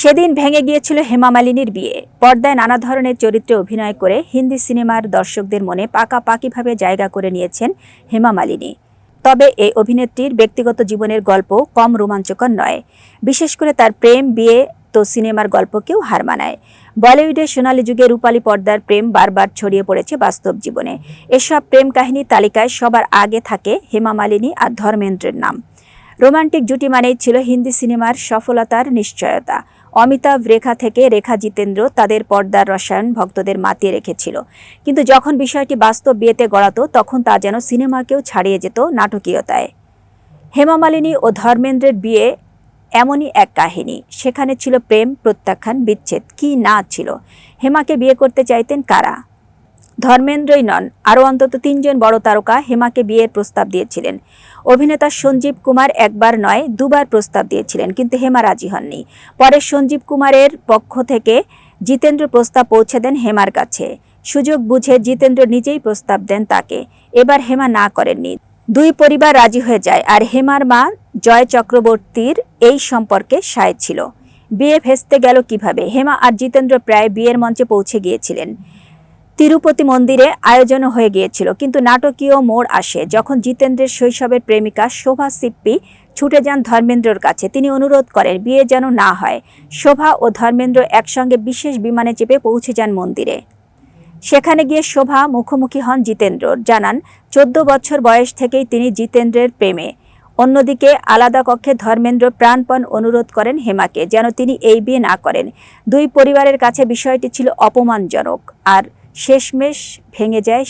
সেদিন ভেঙে গিয়েছিল হেমা মালিনীর বিয়ে। পর্দায় নানা ধরনের চরিত্রে অভিনয় করে হিন্দি সিনেমার দর্শকদের মনে পাকাপাকিভাবে জায়গা করে নিয়েছেন হেমা মালিনী। তবে এই অভিনেত্রীর ব্যক্তিগত জীবনের গল্প কম রোমাঞ্চকর নয়। বিশেষ করে তার প্রেম, বিয়ে তো সিনেমার গল্পকেও হার মানায়। বলিউডের সোনালী যুগে রূপালী পর্দার প্রেম বারবার ছড়িয়ে পড়েছে বাস্তব জীবনে। এসব প্রেম কাহিনী তালিকায় সবার আগে থাকে হেমা মালিনী আর ধর্মেন্দ্রের নাম। রোমান্টিক জুটি মানেই ছিল হিন্দি সিনেমার সফলতার নিশ্চয়তা। অমিতাভ রেখা থেকে রেখা জিতেন্দ্র তাদের পর্দার রসায়ন ভক্তদের মাতিয়ে রেখেছিল। কিন্তু যখন বিষয়টি বাস্তব বিয়েতে গড়াতো, তখন তা যেন সিনেমাকেও ছাড়িয়ে যেত নাটকীয়তায়। হেমামালিনী ও ধর্মেন্দ্রের বিয়ে এমনই এক কাহিনী। সেখানে ছিল প্রেম, প্রত্যাখ্যান, বিচ্ছেদ। কি না ছিল? হেমাকে বিয়ে করতে চাইতেন কারা? ধর্মেন্দ্রই নন। আরও অন্তত তিনজন বড় তারকা হেমাকে বিয়ের প্রস্তাব দিয়েছিলেন। অভিনেতা সঞ্জীব কুমার একবার নয়, দুবার প্রস্তাব দিয়েছিলেন, কিন্তু হেমা রাজি হননি। পরে সঞ্জীব কুমারের পক্ষ থেকে জিতেন্দ্র প্রস্তাব পৌঁছে দেন হেমার কাছে। সুযোগ বুঝে জিতেন্দ্র নিজেই প্রস্তাব দেন তাকে। এবার হেমা না করেননি। দুই পরিবার রাজি হয়ে যায়, আর হেমার মা জয় চক্রবর্তীর এই সম্পর্কে সায় ছিল। বিয়ে ভেস্তে গেল কীভাবে? হেমা আর জিতেন্দ্র প্রায় বিয়ের মঞ্চে পৌঁছে গিয়েছিলেন। তিরুপতি মন্দিরে আয়োজনও হয়ে গিয়েছিল, কিন্তু নাটকীয় মোড় আসে। যখন জিতেন্দ্রের শৈশবের প্রেমিকা শোভা সিপ্পি ছুটে যান ধর্মেন্দ্রর কাছে, তিনি অনুরোধ করেন, বিয়ে যেন না হয়। শোভা ও ধর্মেন্দ্র একসঙ্গে বিশেষ বিমানে চেপে পৌঁছে যান মন্দিরে। সেখানে গিয়ে শোভা মুখোমুখি হন জিতেন্দ্রর জানান, চোদ্দ বছর বয়স থেকেই তিনি জিতেন্দ্রের প্রেমে। অন্যদিকে আলাদা কক্ষে ধর্মেন্দ্র প্রাণপণ অনুরোধ করেন হেমাকে, যেন তিনি এই বিয়ে না করেন। দুই পরিবারের কাছে বিষয়টি ছিল অপমানজনক। আর শেষমেশ ভেঙে যায়